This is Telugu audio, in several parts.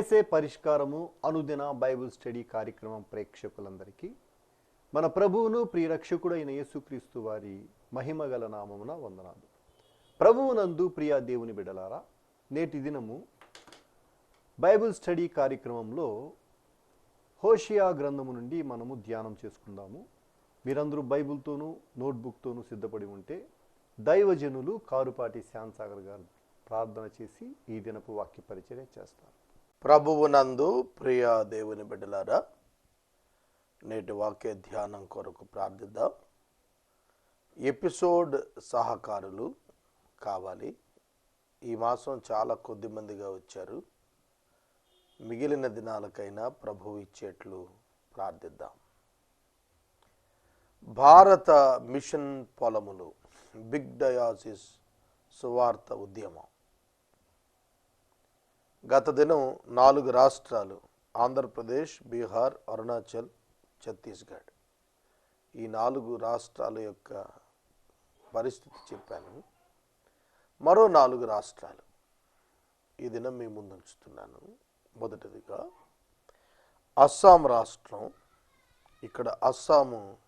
చేసే పరిష్కారము అనుదిన బైబిల్ స్టడీ కార్యక్రమం ప్రేక్షకులందరికీ మన ప్రభువును ప్రియరక్షకుడైన యేసుక్రీస్తు వారి మహిమగల నామమున వందనాలు. ప్రభువునందు ప్రియ దేవుని బిడలారా నేటి దినము బైబిల్ స్టడీ కార్యక్రమంలో హోషియా గ్రంథము నుండి మనము ధ్యానం చేసుకుందాము. మీరందరూ బైబిల్తోనూ నోట్బుక్తోనూ సిద్ధపడి ఉంటే దైవజనులు కారుపాటి శ్యాంసాగర్ గారు ప్రార్థన చేసి ఈ దినపు వాక్య పరిచర్య చేస్తారు. ప్రభువునందు ప్రియ దేవుని బిడ్డలారా నేటి వాక్య ధ్యానం కొరకు ప్రార్థిద్దాం. ఎపిసోడ్ సహకారులు కావాలి. ఈ మాసం చాలా కొద్ది మందిగా వచ్చారు. మిగిలిన దినాలకైనా ప్రభువు ఇచ్చేట్లు ప్రార్థిద్దాం. భారత మిషన్ పొలములు బిగ్ డయాసిస్ సువార్త ఉద్యమం. గత దినం నాలుగు రాష్ట్రాలు ఆంధ్రప్రదేశ్ బీహార్ అరుణాచల్ ఛత్తీస్గఢ్ ఈ నాలుగు రాష్ట్రాల యొక్క పరిస్థితి చెప్పాను. మరో నాలుగు రాష్ట్రాలు. ఈ దినం మీ ముందుంచుతున్నాను. మొదటిదిగా అస్సాం రాష్ట్రం. ఇక్కడ అస్సాము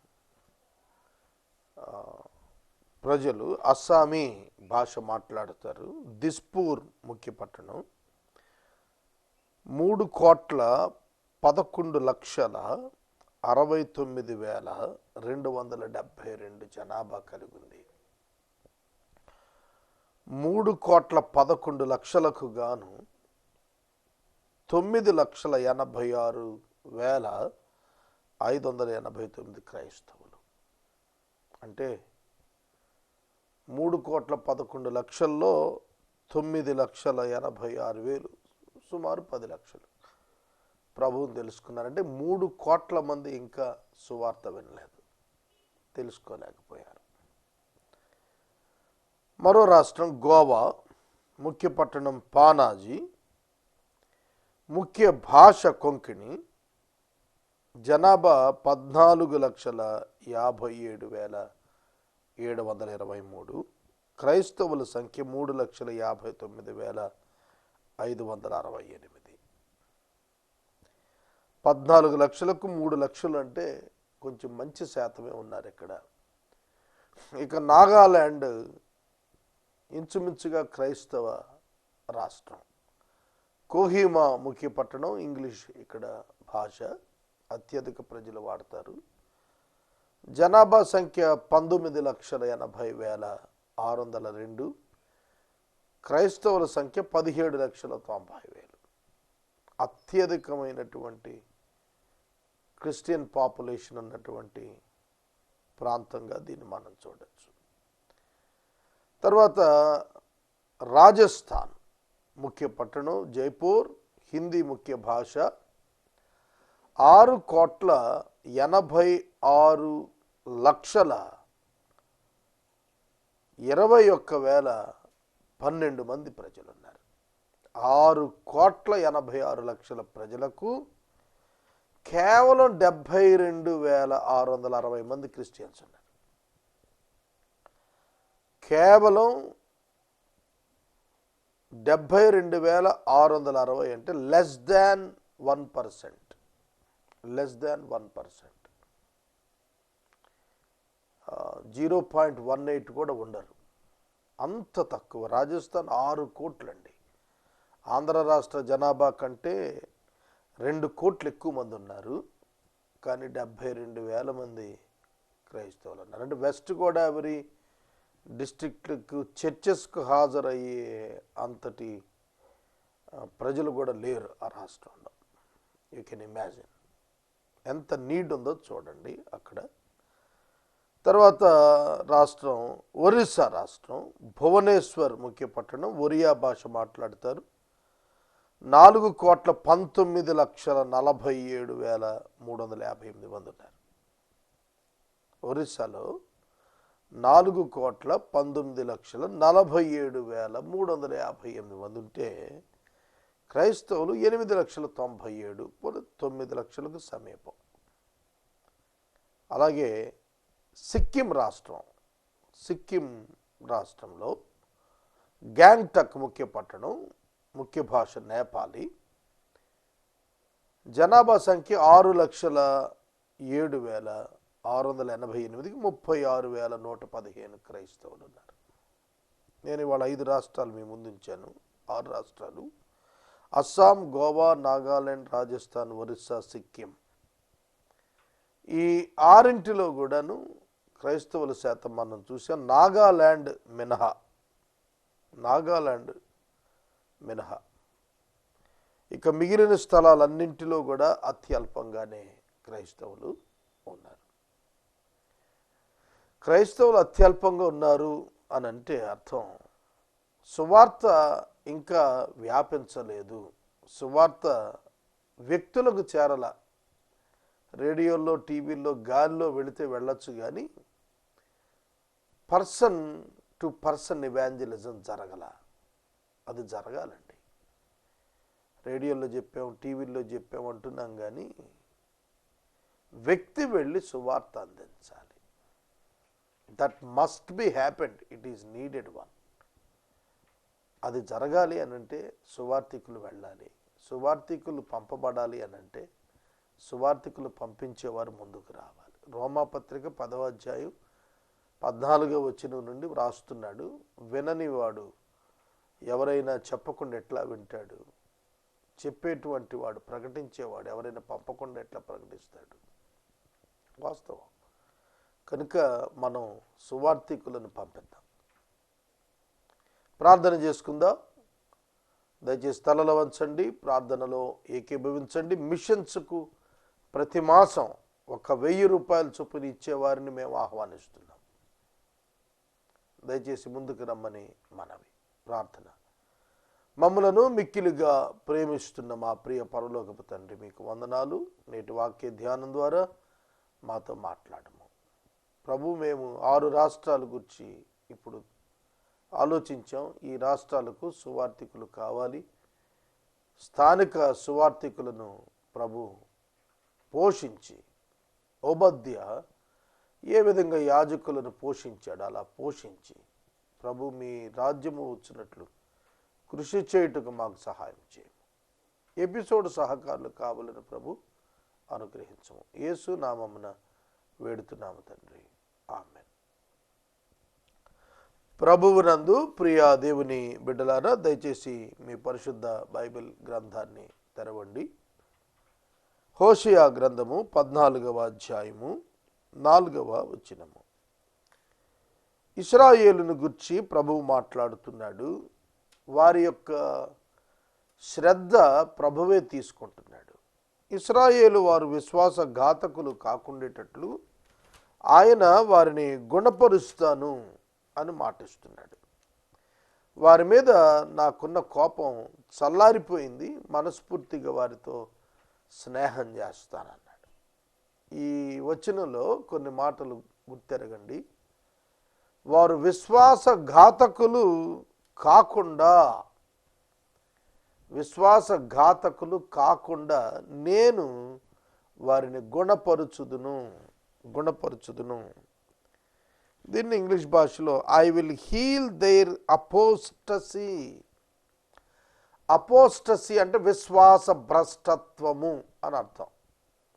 ప్రజలు అస్సామీ భాష మాట్లాడతారు. దిస్పూర్ ముఖ్య పట్టణం. మూడు కోట్ల పదకొండు లక్షల అరవై తొమ్మిది వేల రెండు వందల డెబ్భై రెండు జనాభా కలిగింది మూడు కోట్ల పదకొండు లక్షలకు గాను తొమ్మిది లక్షల ఎనభై ఆరు వేల ఐదు వందల ఎనభై తొమ్మిది క్రైస్తవులు. అంటే మూడు కోట్ల పదకొండు లక్షల్లో తొమ్మిది లక్షల ఎనభై ఆరు వేలు సుమారు పది లక్షలు. ప్రభువుని తెలుసుకున్నారంటే మూడు కోట్ల మంది ఇంకా సువార్త వినలేదు. తెలుసుకోలేకపోయారు. మరో రాష్ట్రం గోవా ముఖ్య పట్టణం పానాజీ ముఖ్య భాష కొంకిణి జనాభా పద్నాలుగు లక్షల యాభై ఏడు వేల ఏడు వందల ఇరవై మూడు క్రైస్తవుల సంఖ్య మూడు లక్షల యాభై తొమ్మిది వేల ఐదు వందల అరవై ఎనిమిది. పద్నాలుగు లక్షలకు మూడు లక్షలు అంటే కొంచెం మంచి శాతమే ఉన్నారు ఇక్కడ. ఇక నాగాల్యాండ్ ఇంచుమించుగా క్రైస్తవ రాష్ట్రం. కోహిమా ముఖ్య పట్టణం ఇంగ్లీష్ ఇక్కడ భాష అత్యధిక ప్రజలు వాడతారు. జనాభా సంఖ్య పంతొమ్మిది లక్షల ఎనభై వేల ఆరు వందల రెండు. క్రైస్తవుల సంఖ్య పదిహేడు లక్షల తొంభై వేలు. అత్యధికమైనటువంటి క్రిస్టియన్ పాపులేషన్ ఉన్నటువంటి ప్రాంతంగా దీన్ని మనం చూడవచ్చు తర్వాత రాజస్థాన్ ముఖ్య పట్టణం జైపూర్ హిందీ ముఖ్య భాష. ఆరు కోట్ల ఎనభై ఆరు లక్షల ఇరవై ఒక్క వేల పన్నెండు మంది ప్రజలు ఉన్నారు ఆరు కోట్ల ఎనభై ఆరు లక్షల ప్రజలకు కేవలం డెబ్భై రెండు వేల ఆరు వందల అరవై మంది క్రిస్టియన్స్ ఉన్నారు. కేవలం డెబ్భై రెండు వేల ఆరు వందల అరవై అంటే less than one percent less than one percent zero point one eight కూడా ఉండరు. అంత తక్కువ. రాజస్థాన్ ఆరు కోట్లండి. ఆంధ్ర రాష్ట్ర జనాభా కంటే రెండు కోట్లు ఎక్కువ మంది ఉన్నారు. కానీ డెబ్భై రెండు వేల మంది క్రైస్తవులు ఉన్నారు. అంటే వెస్ట్ గోదావరి డిస్ట్రిక్ట్కు చర్చెస్కు హాజరయ్యే అంతటి ప్రజలు కూడా లేరు ఆ రాష్ట్రంలో. యూ కెన్ ఇమాజిన్ ఎంత నీడ్ ఉందో చూడండి అక్కడ. తర్వాత రాష్ట్రం ఒరిస్సా రాష్ట్రం భువనేశ్వర్ ముఖ్య పట్టణం ఒరియా భాష మాట్లాడతారు. నాలుగు కోట్ల పంతొమ్మిది లక్షల నలభై ఏడు వేల మూడు వందల యాభై ఎనిమిది మంది ఉన్నారు. ఒరిస్సాలో నాలుగు కోట్ల పంతొమ్మిది లక్షల నలభై ఏడు వేల మూడు వందల యాభై ఎనిమిది మంది ఉంటే క్రైస్తవులు ఎనిమిది లక్షల తొంభై ఏడు తొమ్మిది లక్షలకు సమీపం. అలాగే సిక్కిం రాష్ట్రం సిక్కిం రాష్ట్రంలో గ్యాంగ్టక్ ముఖ్య పట్టణం ముఖ్య భాష నేపాలి. జనాభా సంఖ్య ఆరు లక్షల ఏడు వేల ఆరు వందల ఎనభై ఎనిమిదికి ముప్పై ఆరు వేల నూట పదిహేను క్రైస్తవులు ఉన్నారు. నేను ఇవాళ ఐదు రాష్ట్రాలు మీ ముందుంచాను ఆరు రాష్ట్రాలు. అస్సాం గోవా నాగాలాండ్ రాజస్థాన్ ఒరిస్సా సిక్కిం. ఈ ఆరింటిలో కూడాను క్రైస్తవుల శాతం మనం చూసాం. నాగాలాండ్ మినహా. నాగాలాండ్ మినహా. ఇక మిగిలిన స్థలాలన్నింటిలో కూడా అత్యల్పంగానే క్రైస్తవులు ఉన్నారు. క్రైస్తవులు అత్యల్పంగా ఉన్నారు అని అంటే అర్థం. సువార్త ఇంకా వ్యాపించలేదు. సువార్త వ్యక్తులకు చేరల. రేడియోల్లో టీవీల్లో గాలిలో వెళితే వెళ్ళొచ్చు కానీ పర్సన్ టు పర్సన్ ఇవాంజలిజం జరగల. అది జరగాలండి. రేడియోలో చెప్పాం టీవీల్లో చెప్పాం అంటున్నాం కానీ వ్యక్తి వెళ్ళి సువార్త అందించాలి. That must be happened it is needed one అది జరగాలి అనంటే సువార్థికులు వెళ్ళాలి. సువార్థికులు పంపబడాలి అనంటే సువార్థికులు పంపించేవారు ముందుకు రావాలి. రోమాపత్రిక పదవ అధ్యాయం పద్నాలుగో వచ్చిన నుండి వ్రాస్తున్నాడు విననివాడు ఎవరైనా చెప్పకుండా ఎట్లా వింటాడు? చెప్పేటువంటి వాడు ప్రకటించేవాడు ఎవరైనా పంపకుండా ఎట్లా ప్రకటిస్తాడు? వాస్తవం. కనుక మనం సువార్థికులను పంపిద్దాం. ప్రార్థన చేసుకుందాం. దయచేసి తలలో వంచండి ప్రార్థనలో ఏకీభవించండి. మిషన్స్కు ప్రతి మాసం ఒక వెయ్యి రూపాయల చొప్పున ఇచ్చేవారిని మేము ఆహ్వానిస్తున్నాం. దయచేసి ముందుకు రమ్మని మనవి ప్రార్థన. మమ్మలను మిక్కిలిగా ప్రేమిస్తున్న మా ప్రియ పరలోకపు తండ్రి మీకు వందనాలు. నేటి వాక్య ధ్యానం ద్వారా మాతో మాట్లాడము. ప్రభు మేము ఆరు రాష్ట్రాల గురించి ఇప్పుడు ఆలోచించాం. ఈ రాష్ట్రాలకు సువార్థికులు కావాలి. స్థానిక సువార్థికులను ప్రభు పోషించి ఓబద్య ఏ విధంగా యాజకులను పోషించాడు? అలా పోషించి ప్రభు మీ రాజ్యము వచ్చినట్లు కృషి చేయుటకు మాకు సహాయం చేయము. ఎపిసోడ్ సహకారులు కావాలని ప్రభు అనుగ్రహించము. యేసు నామమున వేడుతున్నాము తండ్రి. ఆమె ప్రభువునందు ప్రియా దేవుని బిడ్డలారా దయచేసి మీ పరిశుద్ధ బైబిల్ గ్రంథాన్ని తెరవండి. హోషియా గ్రంథము పద్నాలుగవ అధ్యాయము నాలుగవ వచనము. ఇస్రాయేలును గుర్చి ప్రభువు మాట్లాడుతున్నాడు. వారి యొక్క శ్రద్ధ ప్రభువే తీసుకుంటున్నాడు. ఇస్రాయేలు వారు విశ్వాస ఘాతకులు కాకుండేటట్లు ఆయన వారిని గుణపరుస్తాను అని మాటిస్తున్నాడు. వారి మీద నాకున్న కోపం చల్లారిపోయింది. మనస్ఫూర్తిగా వారితో స్నేహం చేస్తానన్నాడు. ఈ వచనంలో కొన్ని మాటలు గుర్తెరగండి. వారు విశ్వాసఘాతకులు కాకుండా విశ్వాస ఘాతకులు కాకుండా నేను వారిని గుణపరుచుదును గుణపరుచుదును. దీన్ని ఇంగ్లీష్ భాషలో I will heal their apostasy apostasy అంటే విశ్వాస భ్రష్టత్వము అని అర్థం.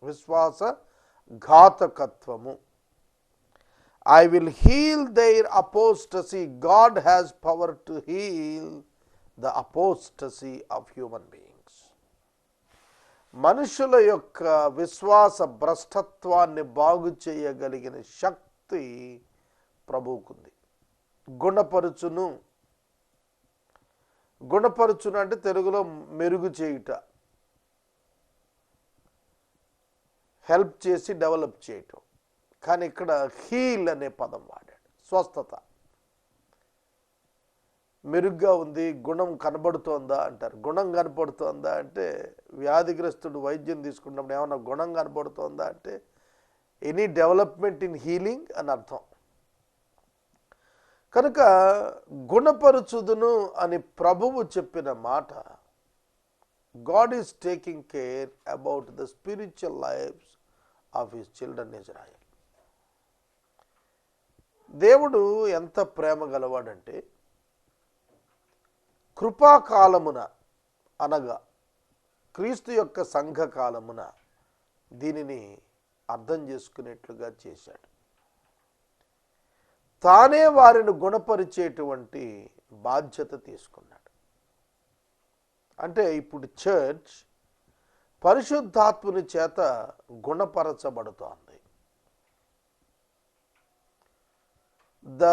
విశ్వాస ఘాతకత్వము. I will heal their apostasy God has power to heal the apostasy of human beings మనుషుల యొక్క విశ్వాస భ్రష్టత్వాన్ని బాగు చేయగలిగిన శక్తి ప్రభువుకుంది. గుణపరుచును. గుణపరుచును అంటే తెలుగులో మెరుగు చేయుట. హెల్ప్ చేసి డెవలప్ చేయటం. కానీ ఇక్కడ హీల్ అనే పదం వాడాడు. స్వస్థత. మెరుగ్గా ఉంది గుణం కనబడుతోందా అంటారు. గుణం కనపడుతోందా అంటే వ్యాధిగ్రస్తుడు వైద్యం తీసుకున్నప్పుడు ఏమైనా గుణం కనబడుతోందా అంటే ఎనీ డెవలప్మెంట్ ఇన్ హీలింగ్ అని అర్థం. కనుక గుణపరుచుదును అని ప్రభువు చెప్పిన మాట God is taking care about the spiritual lives of his children Israel దేవుడు ఎంత ప్రేమ గలవాడంటే కృపాకాలమున అనగా క్రీస్తు యొక్క సంఘకాలమున దీనిని అర్థం చేసుకునేట్లుగా చేశాడు. తానే వారిని గుణపరిచేటువంటి బాధ్యత తీసుకున్నాడు. అంటే ఇప్పుడు చర్చ్ పరిశుద్ధాత్ముని చేత గుణపరచబడుతోంది. The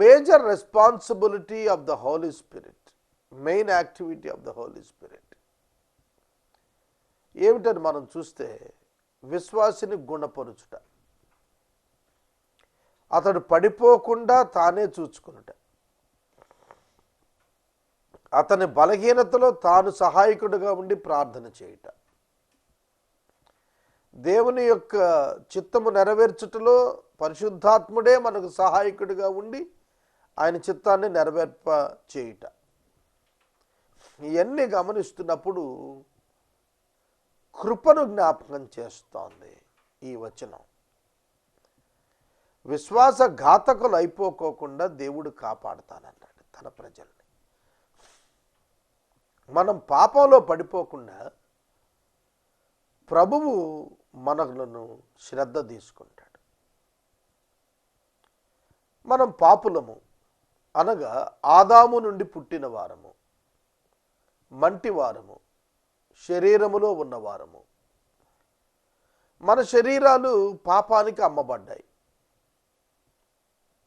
major responsibility of the holy spirit main activity of the holy spirit ఏమిటని మనం చూస్తే విశ్వాసిని గుణపరుచుట. అతడు పడిపోకుండా తానే చూచుకునుట. అతని బలహీనతలో తాను సహాయకుడిగా ఉండి ప్రార్థన చేయుట. దేవుని యొక్క చిత్తము నెరవేర్చుటలో పరిశుద్ధాత్ముడే మనకు సహాయకుడిగా ఉండి ఆయన చిత్తాన్ని నెరవేర్ప చేయుట. ఇవన్నీ గమనిస్తున్నప్పుడు కృపను జ్ఞాపకం చేస్తోంది ఈ వచనం. విశ్వాస ఘాతకులు అయిపోకోకుండా దేవుడు కాపాడుతానన్నాడు తన ప్రజల్ని. మనం పాపంలో పడిపోకుండా ప్రభువు మనలను శ్రద్ధ తీసుకుంటాడు. మనం పాపులము అనగా ఆదాము నుండి పుట్టిన వారము మంటి వారము శరీరములో ఉన్నవారము మన శరీరాలు పాపానికి అమ్మబడ్డాయి.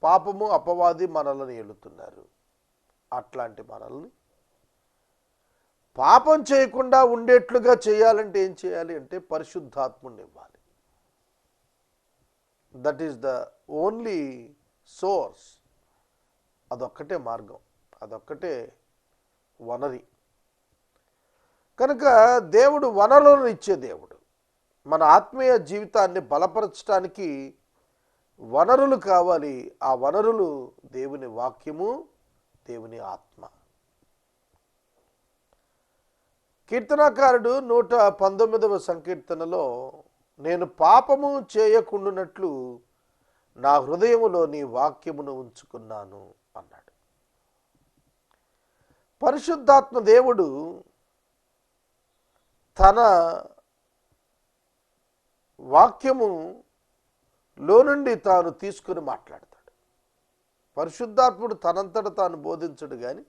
పాపము అపవాది మనలను ఏలుతున్నారు. అట్లాంటి మనల్ని పాపం చేయకుండా ఉండేట్లుగా చేయాలంటే ఏం చేయాలి అంటే పరిశుద్ధాత్ముని ఇవ్వాలి. That is the only source అదొక్కటే మార్గం. అదొక్కటే వనరి. కనుక దేవుడు వనరులను ఇచ్చే దేవుడు. మన ఆత్మీయ జీవితాన్ని బలపరచడానికి వనరులు కావాలి. ఆ వనరులు దేవుని వాక్యము దేవుని ఆత్మ. కీర్తనాకారుడు నూట పంతొమ్మిదవ సంకీర్తనలో నేను పాపము చేయకుండునట్లు నా హృదయములో నీ వాక్యమును ఉంచుకున్నాను అన్నాడు. పరిశుద్ధాత్మ దేవుడు తన వాక్యము లో నుండి తాను తీసుకుని మాట్లాడతాడు. పరిశుద్ధాత్ముడు తనంతట తాను బోధించడు కానీ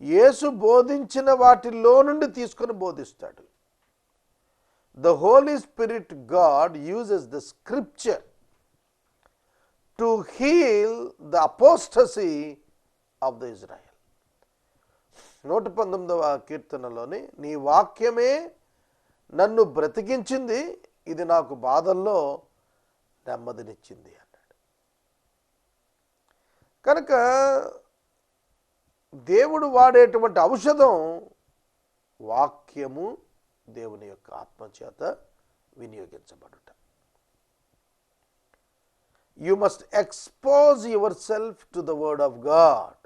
యేసు బోధించిన వాటిల్లో నుండి తీసుకొని బోధిస్తాడు. The holy spirit God uses the scripture to heal the apostasy of the Israel నూట పంతొమ్మిదవ కీర్తనలోని నీ వాక్యమే నన్ను బ్రతికించింది ఇది నాకు బాధల్లో నెమ్మదినిచ్చింది అన్నాడు. కనుక దేవుడు వాడేటువంటి ఔషధం వాక్యము దేవుని యొక్క ఆత్మచేత వినియోగించబడుట. You must expose yourself to the word of God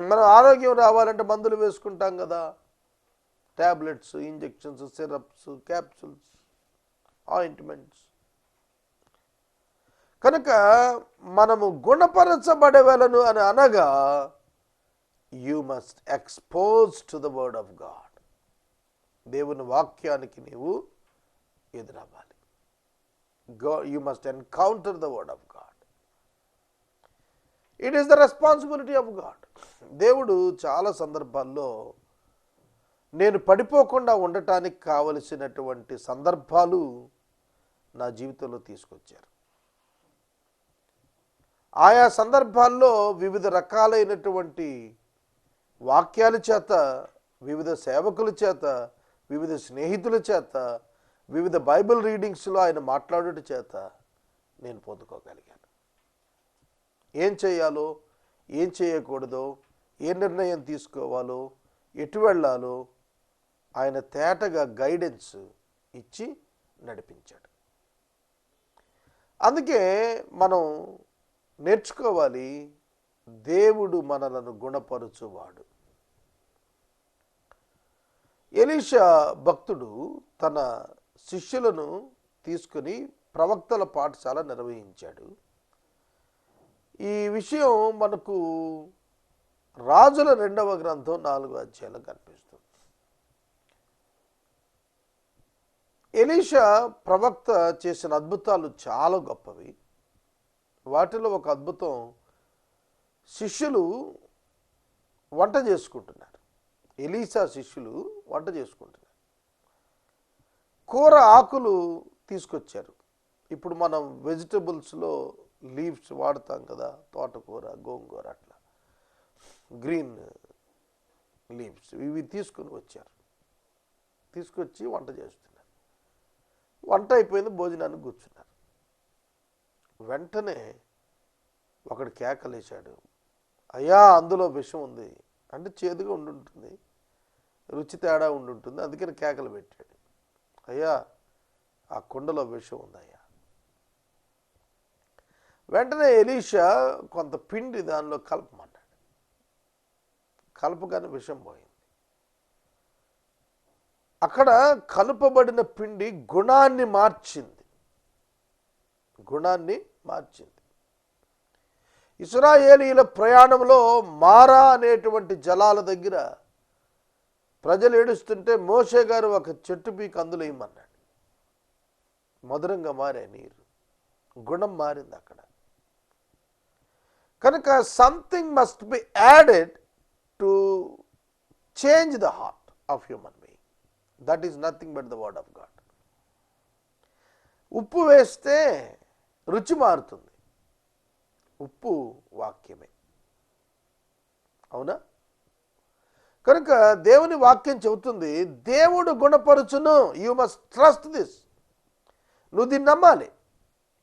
మనం ఆరోగ్యం రావాలంటే మందులు వేసుకుంటాం కదా. Tablets injections syrups capsules ointments కనుక మనము గుణపరచబడవలను అని అనగా you must expose to the word of God దేవుని వాక్యానికి నీవు ఎదురవ్వాలి. Go you must encounter the word of God it is the responsibility of God దేవుడు చాలా సందర్భాల్లో నేను పడిపోకుండా ఉండటానికి కావలసినటువంటి సందర్భాలు నా జీవితంలో తీసుకొచ్చారు. ఆయా సందర్భాల్లో వివిధ రకాలైనటువంటి వాక్యాల చేత వివిధ సేవకుల చేత వివిధ స్నేహితుల చేత వివిధ బైబిల్ రీడింగ్స్లో ఆయన మాట్లాడట చేత నేను పొందుకోగలిగాను. ఏం చేయాలో ఏం చేయకూడదో ఏ నిర్ణయం తీసుకోవాలో ఎటు వెళ్ళాలో ఆయన తేటగా గైడెన్స్ ఇచ్చి నడిపించాడు. అందుకే మనం నేర్చుకోవాలి. దేవుడు మనలను గుణపరుచువాడు. ఎలీషా భక్తుడు తన శిష్యులను తీసుకుని ప్రవక్తల పాఠశాల నిర్వహించాడు. ఈ విషయం మనకు రాజుల రెండవ గ్రంథం నాలుగో అధ్యాయంలో కనిపిస్తుంది. ఎలీషా ప్రవక్త చేసిన అద్భుతాలు చాలా గొప్పవి. వాటిలో ఒక అద్భుతం. శిష్యులు వంట చేసుకుంటున్నారు. ఎలీసా శిష్యులు వంట చేసుకుంటున్నారు. కూర ఆకులు తీసుకొచ్చారు. ఇప్పుడు మనం వెజిటబుల్స్లో లీవ్స్ వాడతాం కదా తోటకూర గోంగూర అట్లా. గ్రీన్ లీవ్స్ ఇవి తీసుకుని వచ్చారు. తీసుకొచ్చి వంట చేస్తున్నారు. వంట అయిపోయింది భోజనానికి కూర్చున్నారు. వెంటనే ఒకడు కేకలేశాడు. అయ్యా అందులో విషం ఉంది అంటే చేదుగా ఉండుంటుంది. రుచి తేడా ఉండుంటుంది. అందుకని కేకలు పెట్టాడు. అయ్యా ఆ కుండలో విషం ఉందయ్యా. వెంటనే ఎలీషా కొంత పిండి దానిలో కలపమన్నాడు. కలపగానే విషం పోయింది. అక్కడ కలుపబడిన పిండి గుణాన్ని మార్చింది. గుణాన్ని మార్చింది. ఇస్రాయేలీల ప్రయాణంలో మారా అనేటువంటి జలాల దగ్గర ప్రజలు ఏడుస్తుంటే మోషే గారు ఒక చెట్టు పీకి అందులో ఇమ్మన్నాడు మధురంగా మారే నీరు. గుణం మారింది అక్కడ. కనుక something must be added to change the heart of human being that is nothing but the word of God ఉప్పు వేస్తే రుచి మారుతుంది. ఉప్పు వాక్యమే. అవునా? కనుక దేవుని వాక్యం చెబుతుంది దేవుడు గుణపరుచును. యు మస్ట్ ట్రస్ట్ దిస్ నువ్వు దీన్ని నమ్మాలి.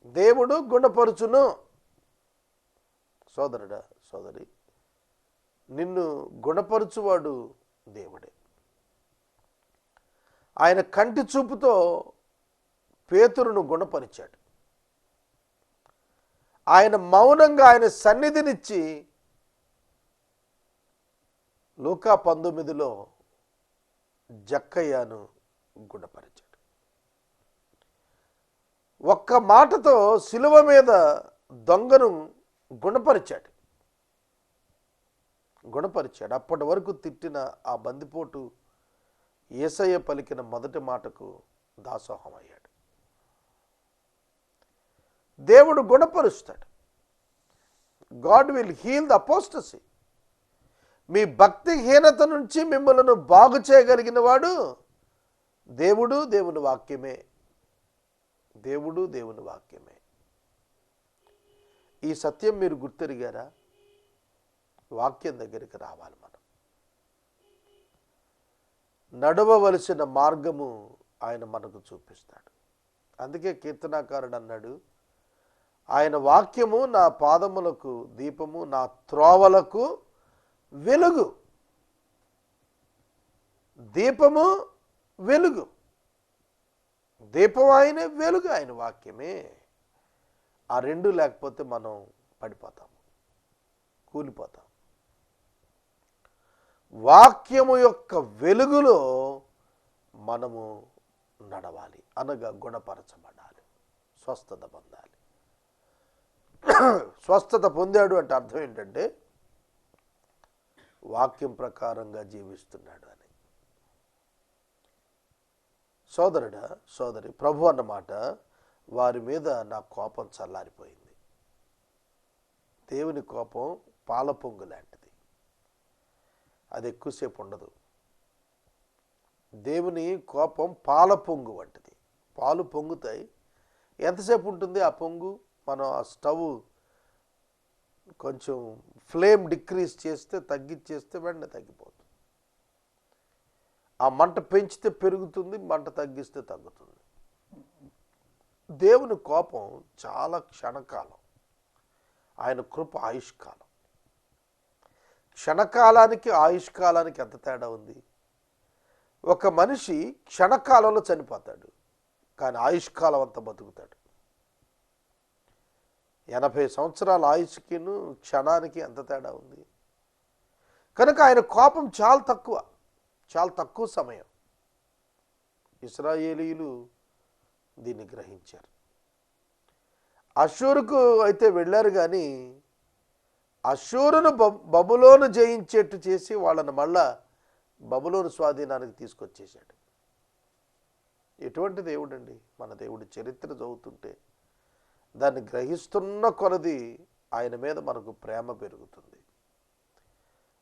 దేవుడు గుణపరుచును. సోదరుడా సోదరి నిన్ను గుణపరుచువాడు దేవుడే. ఆయన కంటి చూపుతో పేతురును గుణపరిచాడు. ఆయన మౌనంగా ఆయన సన్నిధినిచ్చి లూకా పంతొమ్మిదిలో జక్కయ్యను గుణపరిచాడు. ఒక్క మాటతో శిలువ మీద దొంగను గుణపరిచాడు. గుణపరిచాడు. అప్పటి వరకు తిట్టిన ఆ బందిపోటు ఏసయ్య పలికిన మొదటి మాటకు దాసోహం అయ్యాడు దేవుడు గుణపరుస్తాడు. God will heal the apostasy. మీ భక్తిహీనత నుంచి మిమ్మల్ని బాగు చేయగలిగిన వాడు దేవుడు దేవుని వాక్యమే. దేవుడు దేవుని వాక్యమే. ఈ సత్యం మీరు గుర్తెరిగారా? వాక్యం దగ్గరికి రావాలి మనం. నడవవలసిన మార్గము ఆయన మనకు చూపిస్తాడు. అందుకే కీర్తనాకారుడు అన్నాడు ఆయన వాక్యము నా పాదములకు దీపము నా త్రోవలకు వెలుగు. దీపము వెలుగు. దీపం ఆయన వెలుగు ఆయన వాక్యమే. ఆ రెండు లేకపోతే మనం పడిపోతాం కూలిపోతాం. వాక్యము యొక్క వెలుగులో మనము నడవాలి అనగా గుణపరచబడాలి స్వస్థత పొందాలి. స్వస్థత పొందాడు అంటే అర్థం ఏంటంటే వాక్యం ప్రకారంగా జీవిస్తున్నాడు అని. సోదరుడా సోదరి ప్రభు అన్నమాట వారి మీద నా కోపం చల్లారిపోయింది. దేవుని కోపం పాల పొంగు లాంటిది. అది ఎక్కువసేపు ఉండదు. దేవుని కోపం పాల పొంగు వంటిది. పాలు పొంగుతాయి. ఎంతసేపు ఉంటుంది ఆ పొంగు? మనం ఆ స్టవ్ కొంచెం ఫ్లేమ్ డిక్రీజ్ చేస్తే తగ్గించేస్తే వెంటనే తగ్గిపోతుంది. ఆ మంట పెంచితే పెరుగుతుంది మంట తగ్గిస్తే తగ్గుతుంది. దేవుని కోపం చాలా క్షణకాలం. ఆయన కృప ఆయుష్కాలం. క్షణకాలానికి ఆయుష్కాలానికి ఎంత తేడా ఉంది? ఒక మనిషి క్షణకాలంలో చనిపోతాడు కానీ ఆయుష్కాలం అంతా బతుకుతాడు. ఎనభై సంవత్సరాల ఆయుష్కిను క్షణానికి ఎంత తేడా ఉంది. కనుక ఆయన కోపం చాలా తక్కువ చాలా తక్కువ సమయం. ఇస్రాయేలీలు దీన్ని గ్రహించారు. అషూరుకు అయితే వెళ్ళారు కానీ అషూరును బబులోను జయించేట్టు చేసి వాళ్ళని మళ్ళా బబులోను స్వాధీనానికి తీసుకొచ్చేసాడు ఎటువంటి దేవుడండి? మన దేవుడి చరిత్ర చదువుతుంటే దాన్ని గ్రహిస్తున్న కొలది ఆయన మీద మనకు ప్రేమ పెరుగుతుంది.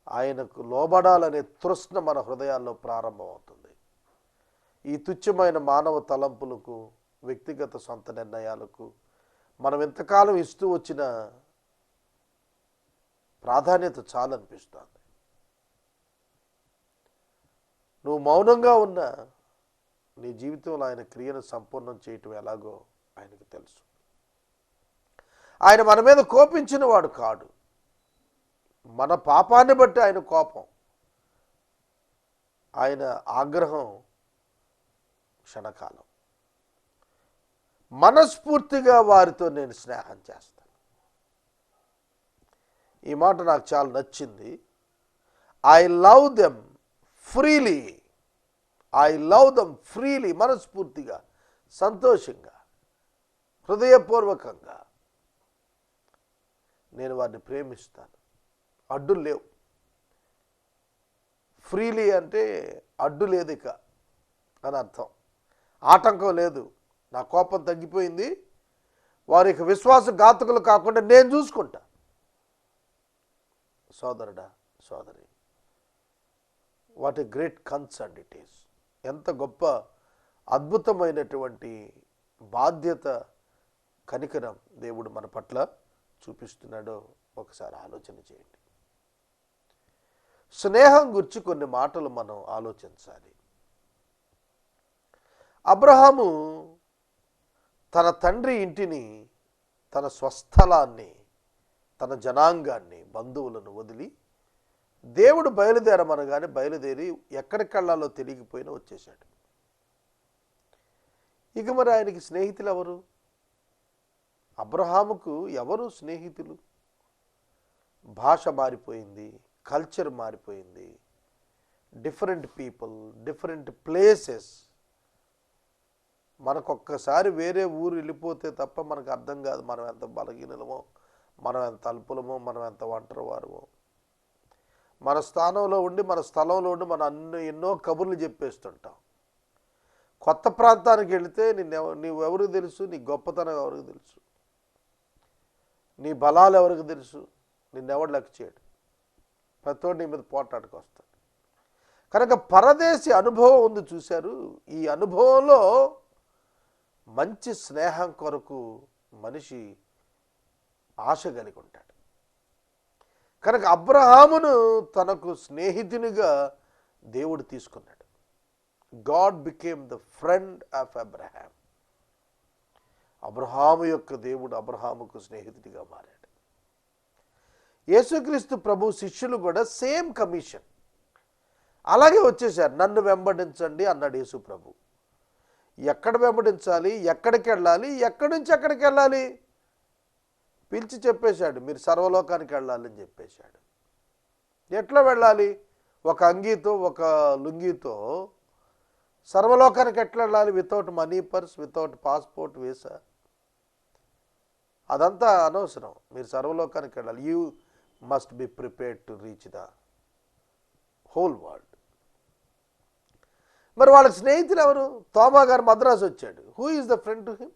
ఆయనకు లోబడాలనే తృష్ణ మన హృదయాల్లో ప్రారంభమవుతుంది. ఈ తుచ్చమైన మానవ తలంపులకు వ్యక్తిగత సొంత నిర్ణయాలకు మనం ఎంతకాలం ఇస్తూ వచ్చిన ప్రాధాన్యత చాలనిపిస్తుంది. నువ్వు మౌనంగా ఉన్న నీ జీవితంలో ఆయన క్రియను సంపూర్ణం చేయటం ఎలాగో ఆయనకు తెలుసు. ఆయన మన మీద కోపించిన వాడు కాడు. మన పాపాన్ని బట్టి ఆయన కోపం. ఆయన ఆగ్రహం క్షణకాలం. మనస్ఫూర్తిగా వారితో నేను స్నేహం చేస్తాను. ఈ మాట నాకు చాలా నచ్చింది. I love them freely I love them freely మనస్ఫూర్తిగా సంతోషంగా హృదయపూర్వకంగా. నేను వారిని ప్రేమిస్తాను. అడ్డులు లేవు. ఫ్రీలీ అంటే అడ్డు లేదు ఇక అని అర్థం. ఆటంకం లేదు. నా కోపం తగ్గిపోయింది. వారి విశ్వాస ఘాతకులు కాకుండా నేను చూసుకుంటా. సోదరుడా సోదరి what a great concern it is. ఎంత గొప్ప అద్భుతమైనటువంటి బాధ్యత కనికరం దేవుడు మన పట్ల. చూపిస్తున్నాడో ఒకసారి ఆలోచన చేయండి. స్నేహం గురించి కొన్ని మాటలు మనం ఆలోచించాలి. అబ్రహాము తన తండ్రి ఇంటిని తన స్వస్థలాన్ని తన జనాంగాన్ని బంధువులను వదిలి దేవుడు బయలుదేరమనగానే బయలుదేరి ఎక్కడికి వెళ్ళాలో తెలియకపోయినా వచ్చేసాడు ఇక మరి ఆయనకి స్నేహితులు ఎవరు? అబ్రహాముకు ఎవరు స్నేహితులు? భాష మారిపోయింది కల్చర్ మారిపోయింది. డిఫరెంట్ పీపుల్ డిఫరెంట్ ప్లేసెస్ మనకొక్కసారి వేరే ఊరు వెళ్ళిపోతే తప్ప మనకు అర్థం కాదు మనం ఎంత బలహీనలమో మనం ఎంత అల్పులమో మనం ఎంత ఒంటరి వారమో మన స్థానంలో ఉండి మన స్థలంలో ఉండి మనం అన్ని ఎన్నో కబుర్లు చెప్పేస్తుంటాం. కొత్త ప్రాంతానికి వెళితే నిన్న నీవెవరికి తెలుసు? నీ గొప్పతనం ఎవరికి తెలుసు? నీ బలాలు ఎవరికి తెలుసు? నిన్నెవడు లెక్క చేయడు. ప్రతోడు నీ మీద పోటానికి వస్తాడు. కనుక పరదేశి అనుభవం ఉంది చూశారు. ఈ అనుభవంలో మంచి స్నేహం కొరకు మనిషి ఆశ కలిగి ఉంటాడు. కనుక అబ్రహామును తనకు స్నేహితునిగా దేవుడు తీసుకున్నాడు. God became the friend of Abraham. Abraham యొక్క దేవుడు అబ్రహాముకు స్నేహితుడిగా మారాడు. యేసుక్రీస్తు ప్రభు శిష్యులు కూడా సేమ్ కమిషన్. అలాగే వచ్చేసారు నన్ను వెంబడించండి అన్నాడు యేసు ప్రభు. ఎక్కడ వెంబడించాలి ఎక్కడికి వెళ్ళాలి ఎక్కడి నుంచి ఎక్కడికి వెళ్ళాలి? పిలిచి చెప్పేశాడు మీరు సర్వలోకానికి వెళ్ళాలని చెప్పేశాడు. ఎట్లా వెళ్ళాలి? ఒక అంగీతో ఒక లుంగీతో సర్వలోకానికి ఎట్లా వెళ్ళాలి? Without money purse without passport visa? అదంతా అనవసరం. మీరు సర్వలోకానికి వెళ్ళాలి. You must be prepared to reach the whole world మరి వాళ్ళ స్నేహితులు ఎవరు? తోమా గారు మద్రాసు వచ్చాడు. Who is the friend to him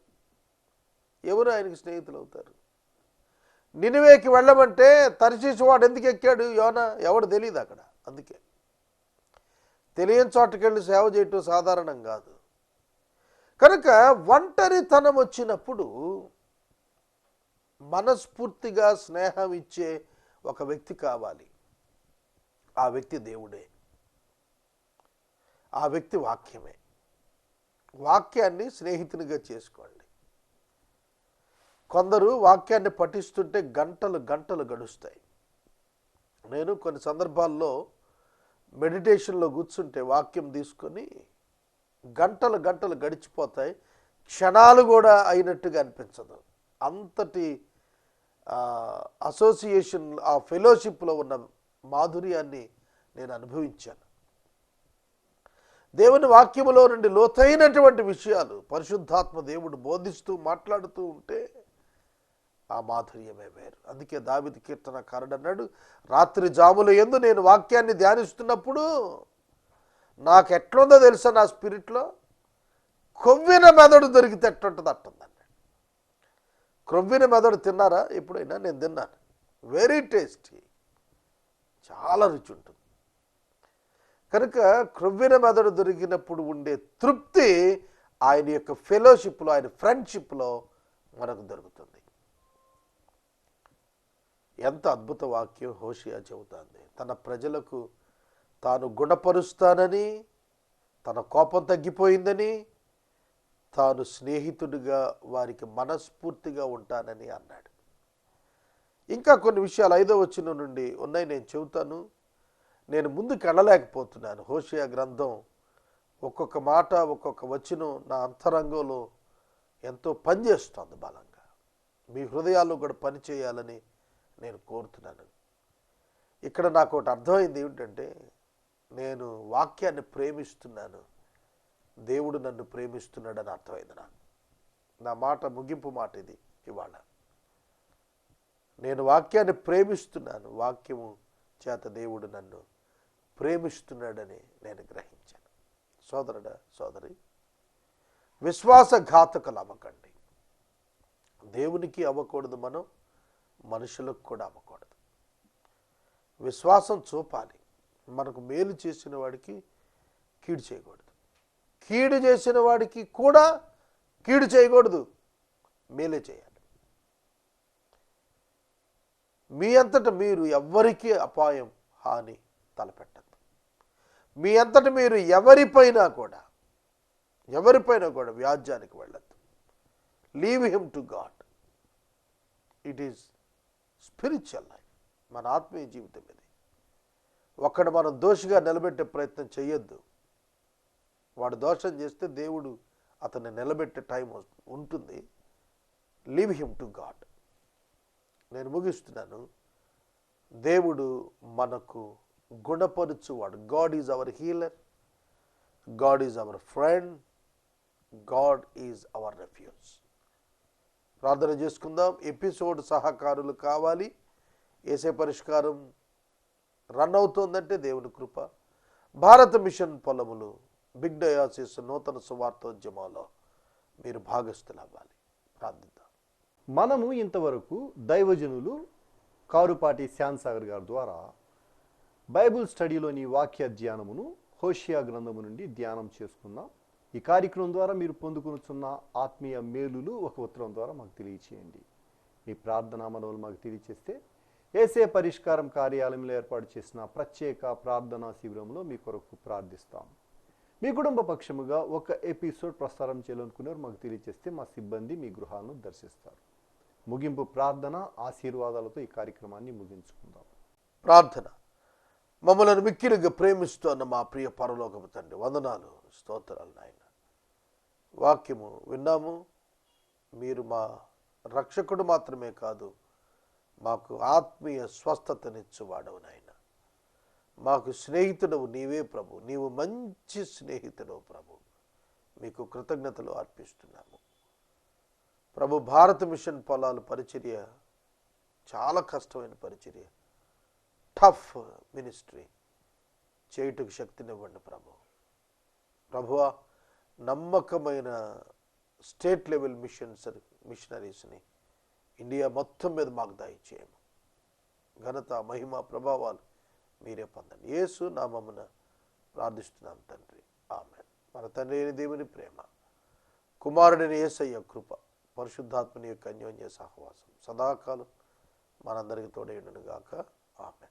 ఎవరు ఆయనకి స్నేహితులు అవుతారు? నినివేకి వెళ్ళమంటే తరిచేసి వాడు ఎందుకు ఎక్కాడు? యోనా ఎవడు తెలియదు అక్కడ. అందుకే. తెలియని చోటకెళ్ళి సేవ చేయటం సాధారణం కాదు. కనుక ఒంటరితనం వచ్చినప్పుడు మనస్ఫూర్తిగా స్నేహం ఇచ్చే ఒక వ్యక్తి కావాలి. ఆ వ్యక్తి దేవుడే. ఆ వ్యక్తి వాక్యమే. వాక్యాన్ని స్నేహితునిగా చేసుకోండి. కొందరు వాక్యాన్ని పఠిస్తుంటే గంటలు గంటలు గడుస్తాయి. నేను కొన్ని సందర్భాల్లో మెడిటేషన్లో కూర్చుంటే వాక్యం తీసుకొని గంటలు గంటలు గడిచిపోతాయి. క్షణాలు కూడా అయినట్టుగా అనిపించదు. అంతటి అసోసియేషన్ ఆ ఫెలోషిప్లో ఉన్న మాధుర్యాన్ని నేను అనుభవించాను. దేవుని వాక్యములో నుండి లోతైనటువంటి విషయాలు పరిశుద్ధాత్మ దేవుడు బోధిస్తూ మాట్లాడుతూ ఉంటే ఆ మాధుర్యమే వేరు. అందుకే దావిది కీర్తన అన్నాడు రాత్రి జాముల ఎందు నేను వాక్యాన్ని ధ్యానిస్తున్నప్పుడు నాకు ఎట్లుందో తెలుసా నా స్పిరిట్లో? కొవ్విన మెదడు దొరికితే ఎట్లుంటుంది? అట్టుందండి క్రొవ్విన మెదడు తిన్నారా? ఎప్పుడైనా నేను తిన్నాను. వెరీ టేస్టీ చాలా రుచి ఉంటుంది కనుక క్రొవ్విన మెదడు దొరికినప్పుడు ఉండే తృప్తి ఆయన యొక్క ఫెలోషిప్లో ఆయన ఫ్రెండ్షిప్లో మనకు దొరుకుతుంది. ఎంత అద్భుత వాక్యం హోషియా చెబుతుంది. తన ప్రజలకు తాను గుణపరుస్తానని తన కోపం తగ్గిపోయిందని తాను స్నేహితుడిగా వారికి మనస్ఫూర్తిగా ఉంటానని అన్నాడు. ఇంకా కొన్ని విషయాలు ఐదో వచ్చిన నుండి ఉన్నాయి నేను చెబుతాను. నేను ముందుకు వెళ్ళలేకపోతున్నాను హోషియా గ్రంథం ఒక్కొక్క మాట ఒక్కొక్క వచనం నా అంతరంగంలో ఎంతో పనిచేస్తుంది బలంగా. మీ హృదయాల్లో కూడా పని చేయాలని నేను కోరుతున్నాను. ఇక్కడ నాకు ఒకటి అర్థమైంది ఏమిటంటే నేను వాక్యాన్ని ప్రేమిస్తున్నాను. దేవుడు నన్ను ప్రేమిస్తున్నాడని అర్థమైంది నాకు. నా మాట ముగింపు మాట ఇది ఇవాళ. నేను వాక్యాన్ని ప్రేమిస్తున్నాను వాక్యము చేత దేవుడు నన్ను ప్రేమిస్తున్నాడని నేను గ్రహించాను. సోదరుడా సోదరి విశ్వాసఘాతకులు అవ్వకండి. దేవునికి అవ్వకూడదు మనం మనుషులకు కూడా అవ్వకూడదు. విశ్వాసం చూపాలి. మనకు మేలు చేసిన వాడికి కీడు చేయకూడదు. కీడు చేసిన వాడికి కూడా కీడు చేయకూడదు. మేలే చేయాలి. మీ అంతట మీరు ఎవ్వరికీ అపాయం హాని తలపెట్టద్దు. మీ అంతట మీరు ఎవరిపైనా కూడా ఎవరిపైనా కూడా వ్యాజ్యానికి వెళ్ళద్దు. Leave him to God it is spiritual life మన ఆత్మీయ జీవితం ఇది. ఒక్కడ మనం దోషిగా నిలబెట్టే ప్రయత్నం చేయొద్దు వాడు దోషం చేస్తే దేవుడు అతన్ని నిలబెట్టే టైం ఉంటుంది. Leave him to God. నేను ముగిస్తున్నాను. దేవుడు మనకు గుణపరుచువాడు. God is our healer. God is our friend. God is our refuge. ప్రార్థన చేసుకుందాం. ఎపిసోడ్ సహకారులు కావాలి. ఏసే పరిష్కారం రన్ అవుతోందంటే దేవుని కృప. భారత మిషన్ పొలములు బిగ్ డయాసిస్ నూతన సువార్తోద్యమంలో మీరు భాగస్థులు అవ్వాలి ప్రార్థిద్దాం. మనము ఇంతవరకు దైవజనులు కారుపాటి శ్యాన్ సాగర్ గారి ద్వారా బైబిల్ స్టడీలోని వాక్య ధ్యానమును హోషియా గ్రంథము నుండి ధ్యానం చేసుకున్నాం. ఈ కార్యక్రమం ద్వారా మీరు పొందుకునుచున్న ఆత్మీయ మేలులు ఒక ఉత్తరం ద్వారా మాకు తెలియచేయండి. మీ ప్రార్థనా మనవులు మాకు తెలియచేస్తే ఏసే పరిష్కారం కార్యాలయంలో ఏర్పాటు చేసిన ప్రత్యేక ప్రార్థనా శిబిరంలో మీ కొరకు ప్రార్థిస్తాం. మీ కుటుంబ పక్షముగా ఒక ఎపిసోడ్ ప్రసారం చేయాలనుకున్నారు మాకు తెలియజేస్తే మా సిబ్బంది మీ గృహాలను దర్శిస్తారు. ముగింపు ప్రార్థన ఆశీర్వాదాలతో ఈ కార్యక్రమాన్ని ముగించుకుందాం. ప్రార్థన. మమ్మల్ని మిక్కిలుగా ప్రేమిస్తున్న మా ప్రియ పరలోకపు తండ్రి వందనాలు స్తోత్రాలు నాయన. వాక్యము విన్నాము మీరు మా రక్షకుడు మాత్రమే కాదు మాకు ఆత్మీయ స్వస్థతనిచ్చువాడవు నాయన. మాకు స్నేహితుడవు నీవే ప్రభు. నీవు మంచి స్నేహితుడవు ప్రభు. మీకు కృతజ్ఞతలు అర్పిస్తున్నాము. ప్రభు భారత మిషన్ పొలాలు పరిచర్య చాలా కష్టమైన పరిచర్య. టఫ్ మినిస్ట్రీ చేయుటకు శక్తినివ్వండి ప్రభు. ప్రభువా నమ్మకమైన స్టేట్ లెవెల్ మిషన్స్ మిషనరీస్ని ఇండియా మొత్తం మీద మాకు దయచేయము. ఘనత మహిమ ప్రభావాలు మీరే పొందండి. యేసు నామమున ప్రార్థిస్తున్నాం తండ్రి. ఆమె మన తండ్రి అయిన దేవుని ప్రేమ కుమారుడిని ఏసయ్య కృప పరిశుద్ధాత్మని యొక్క అన్యోన్య సహవాసం సదాకాలం మనందరికీ తోడైండును గాక ఆమె